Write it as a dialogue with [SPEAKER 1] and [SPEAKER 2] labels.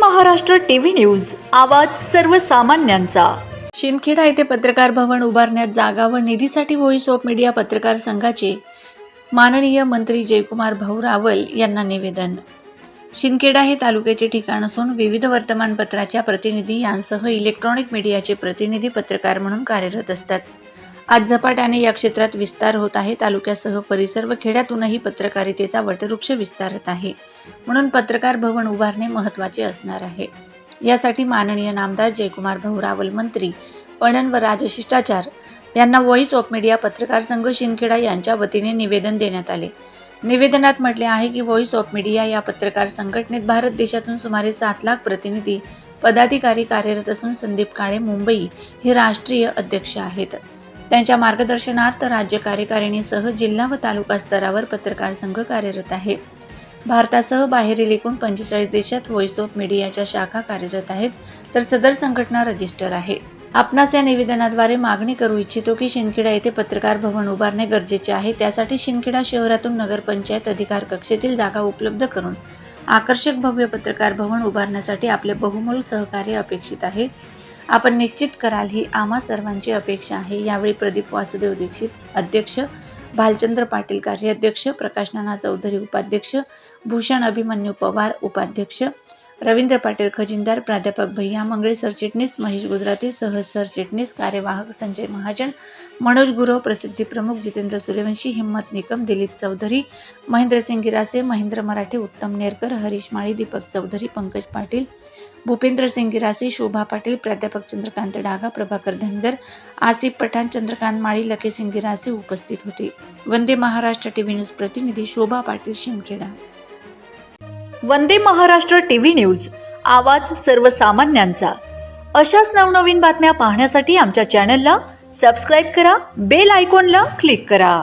[SPEAKER 1] Maharashtra TV news आवाज सर्वसामान्यांचा.
[SPEAKER 2] शिंदखेडा येथे पत्रकार भवन उभारण्यात जागा व निधीसाठी व्हॉइस ऑफ मीडिया पत्रकार संघाचे माननीय मंत्री जयकुमार भाऊ रावल यांना निवेदन. शिंदखेडा हे तालुक्याचे ठिकाण असून विविध वर्तमानपत्राच्या प्रतिनिधी यांसह इलेक्ट्रॉनिक मीडियाचे प्रतिनिधी पत्रकार म्हणून कार्यरत असतात. आज झपाट्याने या क्षेत्रात विस्तार होत आहे. तालुक्यासह परिसर व खेड्यातूनही पत्रकारितेचा वटवृक्ष विस्तारत आहे. म्हणून पत्रकार भवन उभारणे महत्त्वाचे असणार आहे. यासाठी माननीय नामदार जयकुमार भाऊ रावल मंत्री पणन व राजशिष्टाचार यांना व्हॉइस ऑफ मीडिया पत्रकार संघ शिंदखेडा यांच्या वतीने निवेदन देण्यात आले. निवेदनात म्हटले आहे की व्हॉइस ऑफ मीडिया या पत्रकार संघटनेत भारत देशातून सुमारे सात लाख प्रतिनिधी पदाधिकारी कार्यरत असून संदीप काळे मुंबई हे राष्ट्रीय अध्यक्ष आहेत. त्यांच्या मार्गदर्शनार्थ राज्य कार्यकारिणीसह जिल्हा व तालुका स्तरावर पत्रकार संघ कार्यरत आहे. भारतासह बाहेरील एकूण पंचेचाळीस देशात व्हॉइस ऑफ मीडियाच्या शाखा कार्यरत आहेत तर सदर संघटना रजिस्टर आहे. आपणास या निवेदनाद्वारे मागणी करू इच्छितो की शिंदखेडा येथे पत्रकार भवन उभारणे गरजेचे आहे त्यासाठी शिंदखेडा शहरातून नगरपंचायत अधिकार कक्षेतील जागा उपलब्ध करून आकर्षक भव्य पत्रकार भवन उभारण्यासाठी आपले बहुमोल सहकार्य अपेक्षित आहे. आपण निश्चित कराल ही आम्हा सर्वांची अपेक्षा आहे. यावेळी प्रदीप वासुदेव दीक्षित अध्यक्ष भालचंद्र पाटील कार्याध्यक्ष प्रकाश नाना चौधरी उपाध्यक्ष भूषण अभिमन्यू पवार उपाध्यक्ष रवींद्र पाटील खजिनदार प्राध्यापक भैया मंगळे सरचिटणीस महेश गुजराती सह सरचिटणीस कार्यवाहक संजय महाजन मनोज गुरव प्रसिद्धी प्रमुख जितेंद्र सूर्यवंशी हिम्मत निकम दिलीप चौधरी महेंद्रसिंग गिरासे महेंद्र मराठे उत्तम नेरकर हरीश माळी दीपक चौधरी पंकज पाटील भूपेंद्र सिंग गिरासे शोभा पाटील प्राध्यापक चंद्रकांत डागा प्रभाकर धनगर आसिफ पठाण चंद्रकांत माळी लकेसिंग गिरासे उपस्थित होते. वंदे महाराष्ट्र टीव्ही न्यूज प्रतिनिधी शोभा पाटील शिंदखेडा.
[SPEAKER 1] वंदे महाराष्ट्र टीव्ही न्यूज आवाज सर्वसामान्यांचा. अशाच नवनवीन बातम्या पाहण्यासाठी आमच्या चॅनलला सबस्क्राईब करा बेल आयकॉनला क्लिक करा.